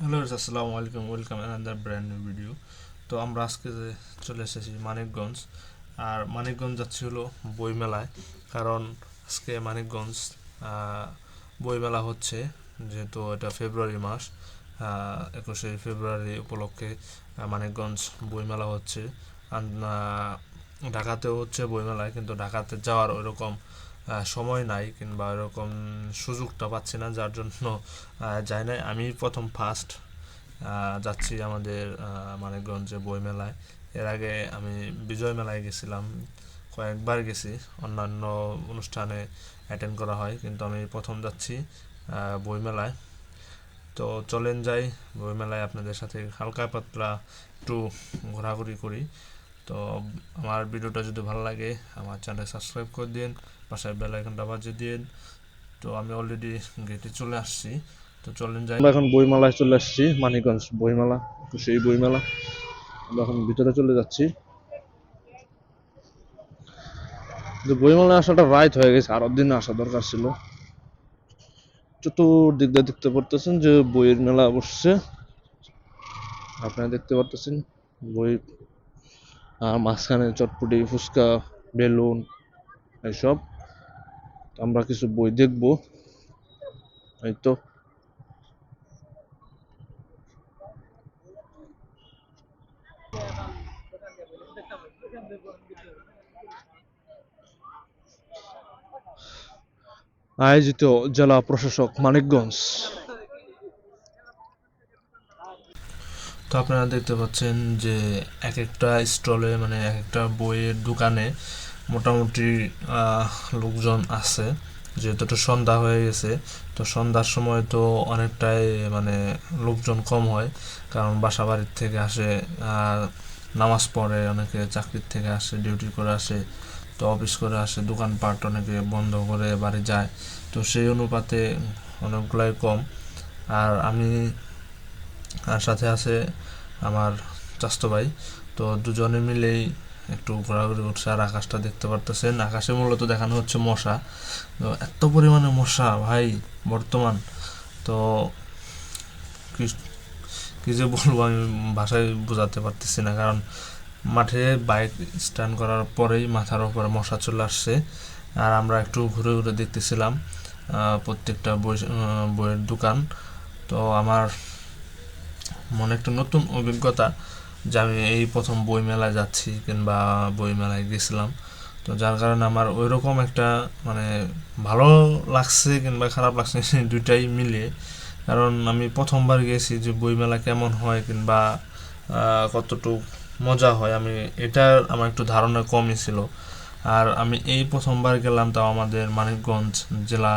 Hello আসসালামু আলাইকুম welcome another brand new video তো আমরা আজকে যে চলে এসেছি মানিকগঞ্জ। আর মানিকগঞ্জ যাচ্ছি হলো বইমেলায়। কারণ আজকে মানিকগঞ্জ বইমেলা হচ্ছে, যেহেতু এটা ফেব্রুয়ারি মাস একুশে ফেব্রুয়ারি উপলক্ষে মানিকগঞ্জ বইমেলা হচ্ছে। ঢাকাতেও হচ্ছে বইমেলায়, কিন্তু ঢাকাতে যাওয়ার ওইরকম সময় নাই কিংবা এরকম সুযোগটা পাচ্ছি না, যার জন্য যাই নাই। আমি প্রথম ফার্স্ট যাচ্ছি আমাদের মানিকগঞ্জে বইমেলায়। এর আগে আমি বিজয় মেলায় গেছিলাম, কয়েকবার গেছি। অন্যান্য অনুষ্ঠানে অ্যাটেন্ড করা হয়, কিন্তু আমি প্রথম যাচ্ছি বইমেলায়। তো চলেন যাই, বইমেলায় আপনাদের সাথে হালকা পাতলা একটু ঘোরাঘুরি করি। তো আমার ভিডিওটা যদি ভালো লাগে, আমার চ্যানেল সাবস্ক্রাইব করে দিন পাশে বেল আইকনটা বাজিয়ে দিন। তো আমি অলরেডি গেটে চলে আসছি। তো চলেন যাই। এখন বইমেলায় চলে আসছি, মানিকগঞ্জ বইমেলা তো সেই বইমেলা। আমরা এখন ভিতরে চলে যাচ্ছি। কিন্তু বইমেলায় আসাটা রাইট হয়ে গেছে, আরও দিন আসা দরকার ছিল। চতুর্দিক দিয়ে দেখতে পারতেছেন যে বইয়ের মেলা বসছে। আপনারা দেখতে পারতেছেন বই আর মাঝখানে চটপটি, ফুচকা, বেলুন, এইসব। তো আমরা কিছু বই দেখব। এই তো আয়োজিত জেলা প্রশাসক মানিকগঞ্জ। তো আপনারা দেখতে পাচ্ছেন যে এক একটা স্টলে মানে এক একটা বইয়ের দোকানে মোটামুটি লোকজন আছে। যেহেতু একটু সন্ধ্যা হয়ে গেছে, তো সন্ধ্যার সময় তো অনেকটাই মানে লোকজন কম হয়। কারণ বাসা বাড়ির থেকে আসে নামাজ পড়ে, অনেকে চাকরির থেকে আসে, ডিউটি করে আসে, তো অফিস করে আসে, দোকানপাট অনেকে বন্ধ করে বাড়ি যায়। তো সেই অনুপাতে অনেকগুলাই কম। আর আমি আর সাথে আছে আমার চাস্তো ভাই। তো দুজনে মিলেই একটু ঘোরাঘুরি করছে আর আকাশটা দেখতে পারতেছেন। আকাশে মূলত দেখানো হচ্ছে মশা। তো এত পরিমাণে মশা ভাই, বর্তমান। তো কি যে বলব আমি ভাষায় বোঝাতে পারতেছি না। কারণ মাঠে বাইক স্ট্যান্ড করার পরেই মাথার উপরে মশা চলে আসছে। আর আমরা একটু ঘুরে ঘুরে দেখতেছিলাম প্রত্যেকটা বই বইয়ের দোকান। তো আমার মনে একটা নতুন অভিজ্ঞতা যে আমি এই প্রথম বই মেলায় যাচ্ছি কিংবা বই মেলায় গেছিলাম। তো যার কারণে আমার ওই রকম একটা মানে ভালো লাগছে কিংবা খারাপ লাগছে দুইটাই মিলিয়ে। কারণ আমি প্রথমবার গেছি যে বই মেলা কেমন হয় কিংবা কতটুকু মজা হয়। আমি এটার আমার একটু ধারণা কমই ছিল। আর আমি এই প্রথমবার গেলাম তাও আমাদের মানিকগঞ্জ জেলা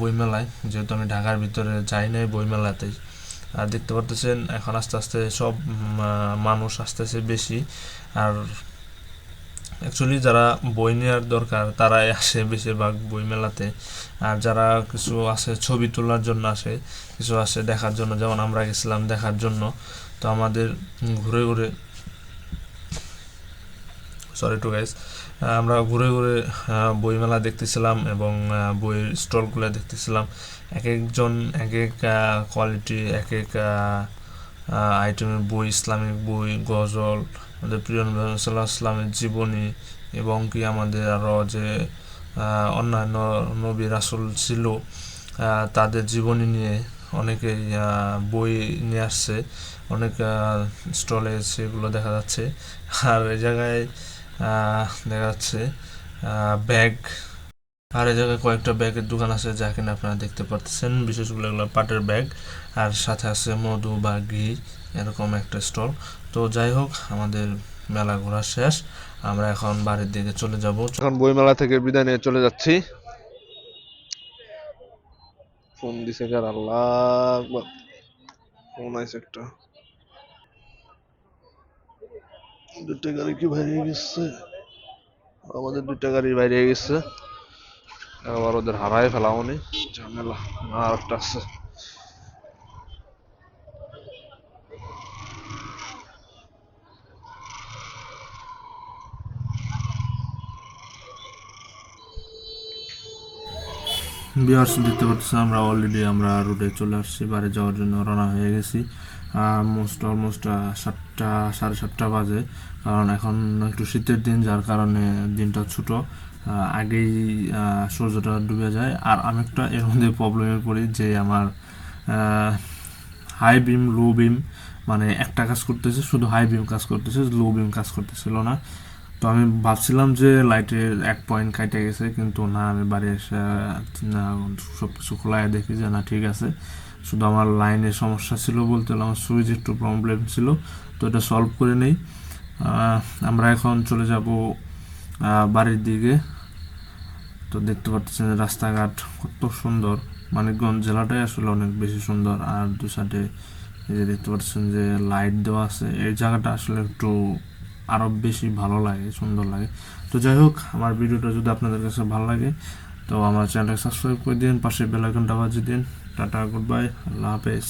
বইমেলায়। যেহেতু আমি ঢাকার ভিতরে যাই নাই বইমেলাতেই। আর দেখতে পারতেছেন, এখন আস্তে আস্তে সব মানুষ আস্তে আসতেছে বেশি। আর অ্যাকচুয়ালি যারা বই নেওয়ার দরকার, তারাই আসে বেশিরভাগ বই মেলাতে। আর যারা কিছু আছে, ছবি তোলার জন্য আসে, কিছু আসে দেখার জন্য, যেমন আমরা গেছিলাম দেখার জন্য। তো আমাদের ঘুরে ঘুরে সরি টু গাইস আমরা ঘুরে ঘুরে বইমেলা দেখতেছিলাম এবং বইয়ের স্টলগুলো দেখতেছিলাম। এক একজন, এক এক কোয়ালিটি এক এক আইটেমের বই, ইসলামিক বই, গজল, আমাদের প্রিয় সাল্লাহ ইসলামের জীবনী এবং কি আমাদের আরও যে অন্যান্য নবী রাসুল ছিল তাদের জীবনী নিয়ে অনেকেই বই নিয়ে আসছে। অনেক স্টলে সেগুলো দেখা যাচ্ছে। আর এই জায়গায় দেখা যাচ্ছে ব্যাগ আর এই জায়গায় কয়েকটা ব্যাগের দোকান আছে যা কিনা আপনারা দেখতে পাচ্ছেন বিশেষগুলো এগুলো পাটের ব্যাগ আর সাথে আছে মধু বা ঘি এরকম একটা স্টল তো যাই হোক, আমাদের মেলা ঘোরা শেষ। আমরা এখন বাড়ির দিকে চলে যাব। এখন বইমেলা থেকে বিদায় নিয়ে চলে যাচ্ছি। ফোন দিছে কার আল্লাহ। ফোন আইছে একটা। দুইটা গাড়ি কি বাইরে গেছে? আমাদের দুটা গাড়ি বাইরে গেছে। আবার ওদের হারাই ফেলাম উনি ঝামেলা, আর একটা আছে। দেখতে পাচ্ছেন, আমরা অলরেডি আমরা রোডে চলে আসছি। বাড়ি যাওয়ার জন্য রওনা হয়ে গেছি। মোস্ট অলমোস্ট সাতটা, সাড়ে সাতটা বাজে। কারণ এখন একটু শীতের দিন, যার কারণে দিনটা ছোটো। আগেই সূর্যটা ডুবে যায়। আর আমি একটা এর মধ্যে প্রবলেমে পড়ি যে আমার হাই বিম লো বিম মানে একটা কাজ করতেছে, শুধু হাই বিম কাজ করতেছে লো বিম কাজ করতেছিল না। তো আমি ভাবছিলাম যে লাইটের এক পয়েন্ট কাটে গেছে, কিন্তু না, আমি বাড়ি এসে সব কিছু খোলায় দেখি যে না, ঠিক আছে। শুধু আমার লাইনের সমস্যা ছিল বলতে আমার সুইচ একটু প্রবলেম ছিল, তো এটা সলভ করে নেই। আমরা এখন চলে যাব বাড়ির দিকে। তো দেখতে পাচ্ছেন রাস্তাঘাট কত সুন্দর। মানিকগঞ্জ জেলাটাই আসলে অনেক বেশি সুন্দর। আর দু সাইডে এই যে দেখতে পাচ্ছেন যে লাইট দেওয়া আছে, এই জায়গাটা আসলে একটু আরও বেশি ভালো লাগে, সুন্দর লাগে। তো যাই হোক, আমার ভিডিওটা যদি আপনাদের কাছে ভালো লাগে তো আমার চ্যানেলটাকে সাবস্ক্রাইব করে দিন, পাশে বেলাইকনটা বাজিয়ে দিন। টাটা গুড বাই আল্লাহ হাফেজ।